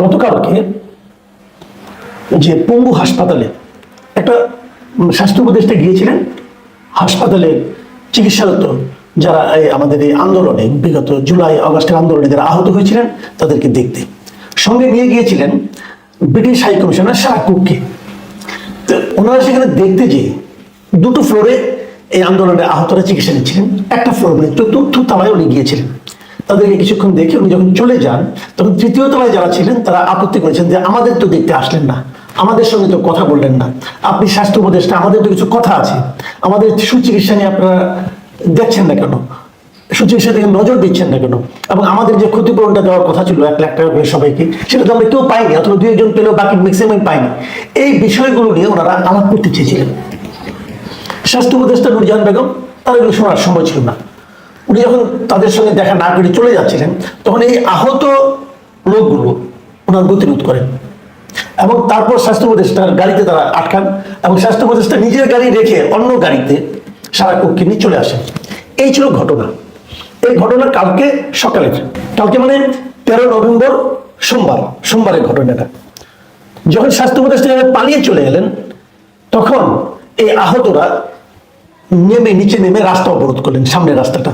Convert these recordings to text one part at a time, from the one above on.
গতকালকে যে পঙ্গু হাসপাতালে একটা স্বাস্থ্য উপদেষ্টা গিয়েছিলেন, হাসপাতালে চিকিৎসারত যারা এই আমাদের এই আন্দোলনে বিগত জুলাই, আগস্টের আন্দোলনে যারা আহত হয়েছিলেন, তাদেরকে দেখতে। সঙ্গে নিয়ে গিয়েছিলেন ব্রিটিশ হাই কমিশনার শাহ কুককে। তো ওনারা সেখানে দেখতে যে দুটো ফ্লোরে এই আন্দোলনে আহতরা চিকিৎসা নিচ্ছিলেন। একটা ফ্লোর মানে চতুর্থ তলায় উনি গিয়েছিলেন। তাদেরকে কিছুক্ষণ দেখে উনি যখন চলে যান, তখন তৃতীয় তলায় যারা ছিলেন, তারা আপত্তি করেছেন যে আমাদের তো দেখতে আসলেন না, আমাদের সঙ্গে তো কথা বললেন না। আপনি স্বাস্থ্য উপদেষ্টা, আমাদের তো কিছু কথা আছে। আমাদের সুচিকিৎসা নিয়ে আপনারা দেখছেন না কেন? সুচিকিৎসা দিকে নজর দিচ্ছেন না কেন? এবং আমাদের যে ক্ষতিপূরণটা দেওয়ার কথা ছিল, এক লাখ টাকা করে সবাইকে, সেটা তো আমরা কেউ পাইনি, অথবা দুই একজন পেলেও বাকি ম্যাক্সিমাম পাইনি। এই বিষয়গুলো নিয়ে ওনারা আলাপ করতে চেয়েছিলেন। স্বাস্থ্য উপদেষ্টা নুরজাহান বেগম, তার এগুলো শোনার সময় ছিল না। উনি যখন তাদের সঙ্গে দেখা না করে চলে যাচ্ছিলেন, তখন এই আহত লোকগুলো ওনার গতিরোধ করেন। এবং তারপর স্বাস্থ্য উপদেষ্টার গাড়িতে তারা আটকান এবং স্বাস্থ্য উপদেষ্টা নিজের গাড়ি রেখে অন্য গাড়িতে সারা কক্ষে নিয়ে চলে আসেন। এই ছিল ঘটনা। এই ঘটনা কালকে সকালের, কালকে মানে তেরো নভেম্বর সোমবার, সোমবারের ঘটনাটা। যখন স্বাস্থ্য উপদেষ্টা পালিয়ে চলে গেলেন তখন এই আহতরা নেমে, নিচে নেমে রাস্তা অবরোধ করলেন, সামনের রাস্তাটা।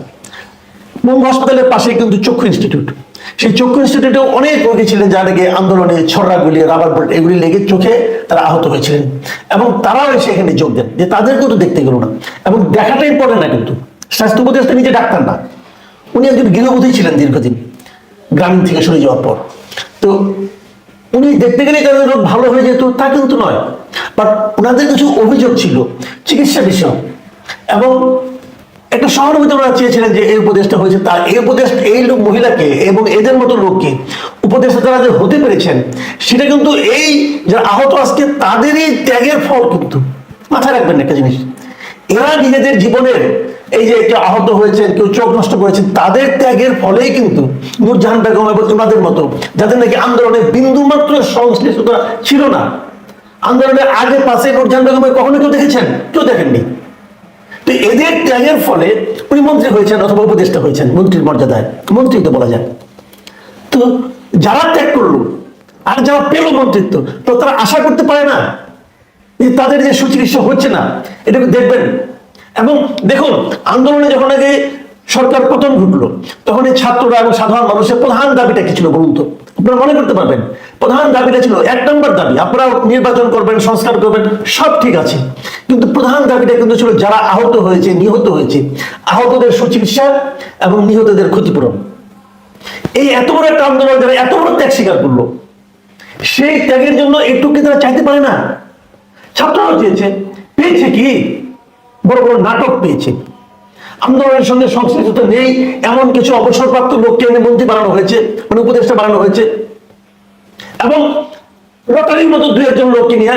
হাসপাতালের পাশে কিন্তু চক্ষু ইনস্টিটিউট সেই চক্ষু ইনস্টিটিউটে অনেক রোগী ছিলেন যারা নাকি আন্দোলনে ছড়াগুলি রাবার বুলেট এগুলি লেগে চোখে তারা আহত হয়েছিলেন। এবং তারাও এসে এখানে যোগ দেন যে তাদেরকেও তো দেখতে গেল না। এবং দেখাটাই পড়ে না কিন্তু। স্বাস্থ্য উপদেষ্টা নিজে ডাক্তার না। উনি একজন গৃহবধূ ছিলেন দীর্ঘদিন, গ্রামীণ থেকে সরে যাওয়ার পর। তো উনি দেখতে গেলে তাদের রোগ ভালো হয়ে যেত, তা কিন্তু নয়। বাট ওনাদের কিছু অভিযোগ ছিল, চিকিৎসা বিষয় এবং একটা সহানুভূতি ওনারা চেয়েছিলেন যে এই উপদেশটা হয়েছে। তার এই উপদেশ, এই লোক মহিলাকে এবং এদের মতো লোককে উপদেশটা যারা যে হতে পেরেছেন, সেটা কিন্তু এই যারা আহত আজকে, তাদেরই ত্যাগের ফল কিন্তু। মাথায় রাখবেন একটা জিনিস। এরা নিজেদের জীবনের এই যে কেউ আহত হয়েছেন, কেউ চোখ নষ্ট করেছেন, তাদের ত্যাগের ফলেই কিন্তু নূরজাহান বেগম এবং ওনাদের মতো, যাদের নাকি আন্দোলনে বিন্দু মাত্র সংশ্লিষ্টতা ছিল না। আন্দোলনের আগে পাশে নূরজাহান বেগমের কখনো কেউ দেখেছেন? কেউ দেখেননি। তো এদের ত্যাগের ফলে উনি মন্ত্রী হয়েছেন অথবা উপদেষ্টা হয়েছেন, মন্ত্রীর মর্যাদায়। মন্ত্রী তো বলা যায়। তো যারা ত্যাগ করল আর যারা পেল মন্ত্রিত্ব, তো তারা আশা করতে পারে না যে তাদের যে সুচিকিৎসা হচ্ছে না, এটাকে দেখবেন। এবং দেখুন, আন্দোলনে যখন আগে সরকার পতন ঘটলো, তখন এই ছাত্ররা এবং সাধারণ মানুষের প্রধান দাবিটা কি ছিল বলুন তো? আপনারা মনে করতে পারবেন। প্রধান দাবিটা ছিল, এক নম্বর দাবি আপনারা নির্বাচন করবেন, সংস্কার করবেন, সব ঠিক আছে। কিন্তু প্রধান দাবিটা কিন্তু ছিল যারা আহত হয়েছে, নিহত হয়েছে, আহতদের সুচিকিৎসা এবং নিহতদের ক্ষতিপূরণ। এই এত বড় একটা আন্দোলন যারা এত বড় ত্যাগ স্বীকার করল, সেই ত্যাগের জন্য একটু কি তারা চাইতে পারে না? ছাত্ররাও চেয়েছে, পেয়েছে কি? বড় বড় নাটক পেয়েছে। আন্দোলনের সঙ্গে সংশ্লিষ্ট নেই, এমন কিছু অবসরপ্রাপ্ত লোককে এনে মন্ত্রী বানানো হয়েছে মানে উপদেষ্টা বানানো হয়েছে। এবং রটারির মতো দু একজন লোককে নিয়ে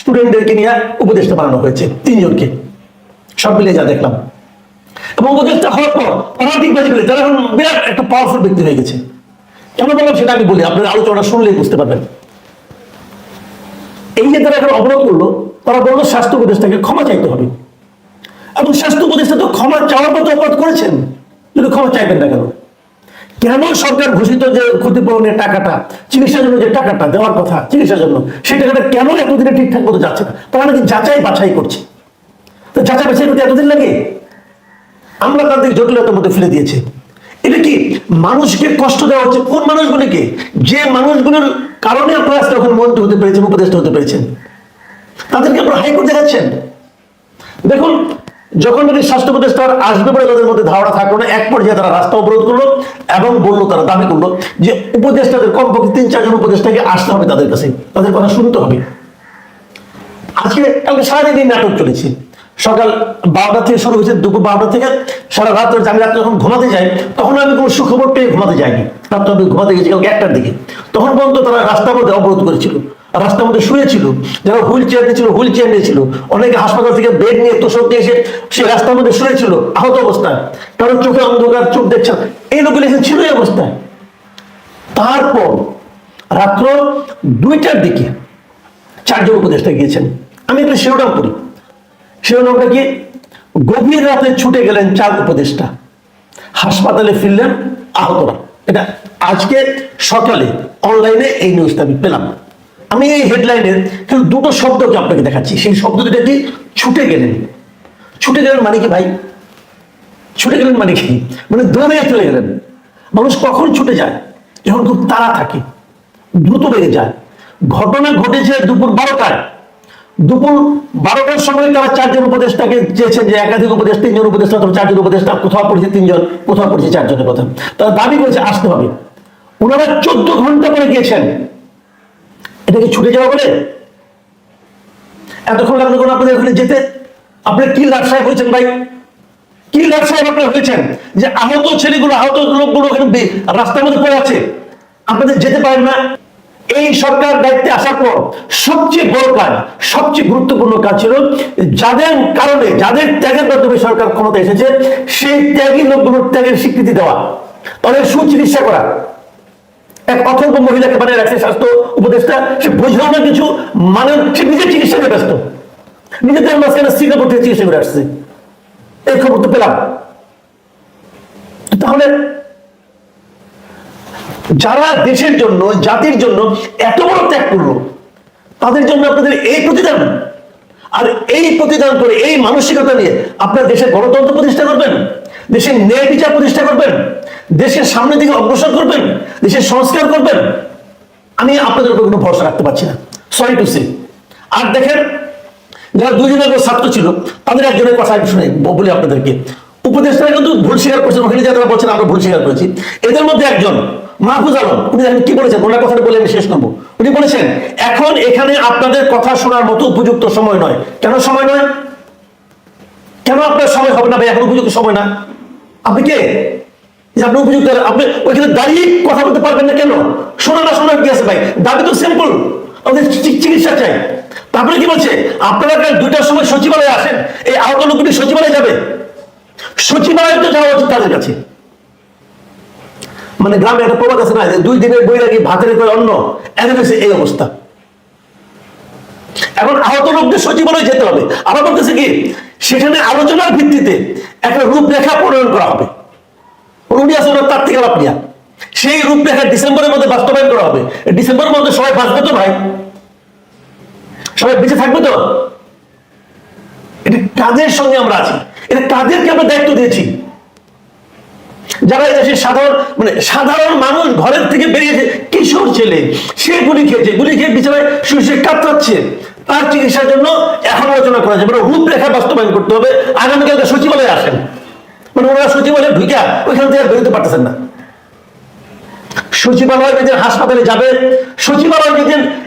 স্টুডেন্টদেরকে নিয়ে উপদেষ্টা বানানো হয়েছে, তিনজনকে। সব মিলিয়ে যা দেখলাম। এবং উপদেষ্টা হওয়ার পর অনাধিক বাজি করে তারা এখন বিরাট একটা পাওয়ারফুল ব্যক্তি হয়ে গেছে, কেন বললাম সেটা আমি বলি, আপনার আলোচনা শুনলেই বুঝতে পারবেন। এই যে তারা এখন অবরোধ করল, তারা বলল স্বাস্থ্য উপদেষ্টাকে ক্ষমা চাইতে হবে। এবং স্বাস্থ্য উপদেষ্টা তো ক্ষমা চাওয়ার মতো অপরাধ করেছেন। কিন্তু ক্ষমা চাইবেন না কেন? কেন সরকার ঘোষিত যে ক্ষতিপূরণের টাকাটা, চিকিৎসার জন্য যে টাকাটা দেওয়ার কথা, চিকিৎসার জন্য, সেই টাকাটা কেন এতদিনে ঠিকঠাক মতো যাচ্ছে না? তারা নাকি যাচাই বাছাই করছে? তো যাচাই বাছাই করতে এতদিন লাগে? আমরা তাদের জটিলতার মধ্যে ফেলে দিয়েছে। এটা কি মানুষকে কষ্ট দেওয়া হচ্ছে? কোন মানুষগুলিকে? যে মানুষগুলোর কারণে আপনারা আজকে এখন মন্ত্রী হতে পেরেছেন, উপদেষ্টা হতে পেরেছেন। তাদেরকে আপনারা হাইকোর্ট দেখাচ্ছেন। দেখুন যখন নাকি স্বাস্থ্য উপদেষ্টার আসবে বলে তাদের মধ্যে ধারণা থাকল না এক পর্যায়ে তারা রাস্তা অবরোধ করল এবং বলল, তারা দাবি করল যে উপদেষ্টাদের কমপক্ষে তিন, চারজন উপদেষ্টাকে আসতে হবে তাদের কাছে। তাদের কথা শুনতে হবে। আজকে কালকে সারাদিন নাটক চলেছে। সকাল বারোটা থেকে শুরু হয়েছে, দুপুর বারোটা থেকে সারা রাত ধরে। আমি রাত্রে যখন ঘুমাতে যাই, তখন আমি কোনো সুখবর পেয়ে ঘুমাতে যাইনি। রাত্রে আমি ঘুমাতে গেছি কালকে একটার দিকে। তখন পর্যন্ত তারা রাস্তার মধ্যে অবরোধ করেছিল, রাস্তার মধ্যে শুয়েছিল, যারা হুইল চেয়ার নিয়েছিল, হুইল চেয়ার নিয়েছিল। অনেকে হাসপাতাল থেকে বেড নিয়ে তোষক নিয়ে এসে সে রাস্তার মধ্যে শুয়েছিল, আহত অবস্থায়। কারণ চোখে অন্ধকার, চোখ দেখছে এই লোকগুলো এখানে ছিল এই অবস্থায়। তারপর রাত্র দুইটার দিকে চারজন উপদেষ্টা গিয়েছেন। আমি একটা শিরোনাম করি। শিরোনামটা কি গভীর রাতে ছুটে গেলেন চার উপদেষ্টা হাসপাতালে ফিরলেন আহতরা এটা আজকে সকালে অনলাইনে এই নিউজটা আমি পেলাম। আমি এই হেডলাইনের কিন্তু দুটো শব্দকে আপনাকে দেখাচ্ছি, সেই শব্দ দুটা কি ছুটে গেলেন? ছুটে গেলেন মানে কি ভাই? ছুটে গেলেন মানে কি? মানে দৌড়ে চলে গেলেন। মানুষ কখন ছুটে যায়? যখন খুব তাড়া থাকে, দ্রুত বেড়ে যায়। ঘটনা ঘটেছে দুপুর বারোটায়। দুপুর বারোটার সময় তারা চারজন উপদেষ্টাকে চেয়েছেন যে একাধিক উপদেশ তিনজন উপদেষ্টা অথবা চারজন উপদেষ্টা, কোথাও পড়েছে তিনজন, কোথাও পড়েছে চারজনের কথা। তারা দাবি করেছে, আসতে হবে। ওনারা চোদ্দ ঘণ্টা করে গিয়েছেন। এটাকে ছুটে যাওয়া বলে? এতক্ষণ লাগল কোনো আপনাদের ওখানে যেতে? আপনার কি লাভ সাহেব হয়েছেন ভাই? কি লাভ সাহেব আপনারা হয়েছেন? যে আহত ছেলেগুলো, আহত লোকগুলো ওখানে রাস্তার মধ্যে পড়ে আছে। আপনাদের যেতে পারেন না। এই সরকার দায়িত্বে আসার পর সবচেয়ে বড় কাজ, সবচেয়ে গুরুত্বপূর্ণ কাজ ছিল যাদের কারণে, যাদের ত্যাগের মাধ্যমে সরকার ক্ষমতা এসেছে, সেই ত্যাগী লোকগুলোর ত্যাগের স্বীকৃতি দেওয়া, তাদের সুচিকিৎসা করা। এক অথর্ব মহিলাকে বানিয়ে রাখছে স্বাস্থ্য উপদেষ্টা, সে বোঝাও না কিছু মানে সে নিজের চিকিৎসা নিয়ে ব্যস্ত। নিজেদের মাঝখানে সিঙ্গাপুর থেকে চিকিৎসা করে আসছে। এই খবর তো পেলাম। তাহলে যারা দেশের জন্য, জাতির জন্য এত বড় ত্যাগ করল তাদের জন্য আপনাদের এই প্রতিদান। আর এই প্রতিদান করে, এই মানসিকতা নিয়ে আপনার দেশের গণতন্ত্র প্রতিষ্ঠা করবেন, দেশের ন্যায় বিচার প্রতিষ্ঠা করবেন, দেশের সামনের দিকে অগ্রসর করবেন, দেশের সংস্কার করবেন। আমি আপনাদের উপর কোনো ভরসা রাখতে পারছি না। সরি টু সি আর দেখেন, যারা দুজন আগে ছাত্র ছিল, তাদের একজনের কথা আমি শুনে বলি আপনাদেরকে। উপদেষ্টারা কিন্তু ভুল স্বীকার করছেন ওখানে যারা বলছেন আমরা ভুল স্বীকার করেছি। এদের মধ্যে একজন মাহফুজ আলম, উনি জানেন কি বলেছেন? ওনার কথাটা বলে আমি শেষ করব। উনি বলেছেন, এখন এখানে আপনাদের কথা শোনার মতো উপযুক্ত সময় নয়। কেন সময় নয়? কেন আপনার সময় হবে না? ভাই, এখন উপযুক্ত সময় না। আপনি কে? আপনি উপযুক্ত, আপনি ওইখানে দাঁড়িয়ে কথা বলতে পারবেন না কেন? শোনা না, শোনার কি আছে ভাই? দাবি তো সিম্পল আমাদের চিকিৎসা চাই। তারপরে কি বলছে? আপনারা কাল দুইটার সময় সচিবালয়ে আসেন, এই আহত লোকটি সচিবালয়ে যাবে। সচিবালয়ে তো যাওয়া উচিত তাদের কাছে। মানে গ্রামে একটা প্রবাদ আছে না দুই দিনের বই লাগি ভাতের করে অন্য হচ্ছে এই অবস্থা। এখন আহত লোকদের সচিবালয়ে যেতে হবে। আবার বলতেছে কি, সেখানে আলোচনার ভিত্তিতে একটা রূপরেখা প্রণয়ন করা হবে। উনি আছে ওনার তার থেকে আপনিয়া সেই রূপরেখা ডিসেম্বরের মধ্যে বাস্তবায়ন করা হবে। ডিসেম্বরের মধ্যে সবাই বাঁচবে তো ভাই? সবাই বেঁচে থাকবে তো? এটা কাজের সঙ্গে আমরা আছি? এটা কাদেরকে আমরা দায়িত্ব দিয়েছি? যারা দেশের সাধারণ মানে সাধারণ মানুষ ঘরের থেকে বেরিয়েছে, কিশোর ছেলে, সে গুলি খেয়েছে, গুলি খেয়ে বিছানায় শুয়ে কাতরাচ্ছে। তার চিকিৎসার জন্য এখন আলোচনা করা যাবে রূপরেখা বাস্তবায়ন করতে হবে। আগামীকালকে সচিবালয়ে আসেন। মানে ওনারা সচিবালয়ে ঢুকে ওইখান থেকে বেরোতে পারতেছেন না। সচিবালয় হাসপাতালে যাবে। সচিবালয়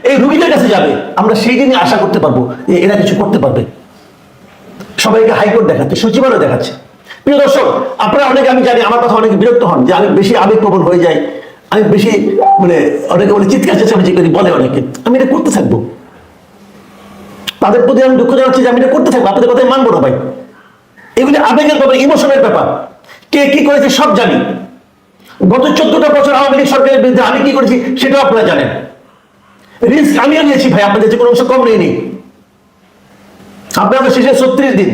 এই রুগীদের কাছে যাবে। আমরা সেই দিনই আশা করতে পারব যে এরা কিছু করতে পারবে। সবাইকে হাইকোর্ট দেখাচ্ছে, সচিবালয় দেখাচ্ছে। প্রিয় দর্শক, আপনারা অনেকে আমি জানি আমার কথা অনেকে বিরক্ত হন, যে আমি বেশি আবেগপ্রবণ হয়ে যাই, আমি বেশি মানে অনেকে বলে চিৎকার চেঁচামেচি করি, বলে অনেকে। আমি এটা করতে থাকব। তাদের প্রতি আমি দুঃখ জানাচ্ছি যে আমি এটা করতে থাকব, আপনাদের কথাই মানবো না ভাই। এগুলি আবেগের ব্যাপার, ইমোশনের ব্যাপার। কে কি করেছে সব জানি। গত চোদ্দটা বছর আওয়ামী লীগ সরকারের বিরুদ্ধে আমি কি করেছি সেটাও আপনারা জানেন। রিস্ক আমিও নিয়েছি ভাই, আপনাদের যে কোনো অংশ কম নিয়ে নিই। আপনাদের শেষে ছত্রিশ দিন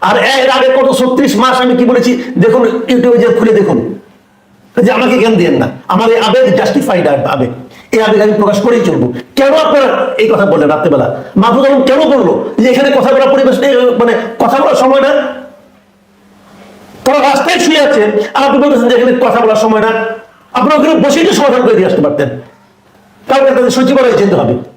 আর এর আগে কত ছত্রিশ মাস আমি কি বলেছি? দেখুন, ইউটিউবে যে খুলে দেখুন। যে আমাকে জ্ঞান দিয়েন না। আমার এই আবেগ জাস্টিফাইড আবেগ। এই আবেগ আমি প্রকাশ করেই চলবো। কেন আপনারা এই কথা বললেন রাত্রেবেলা? মাহফুজ আলম কেন বলল যে এখানে কথা বলার পরিবেশ মানে কথা বলার সময় না। তারা রাস্তায় শুয়ে আছে। আর আপনি বলতেছেন যে এখানে কথা বলার সময় না। আপনারা ওখানে বসেই সমাধান করে দিয়ে আসতে পারতেন। কালকে তাদের সচিবালয়ে যেতে হবে।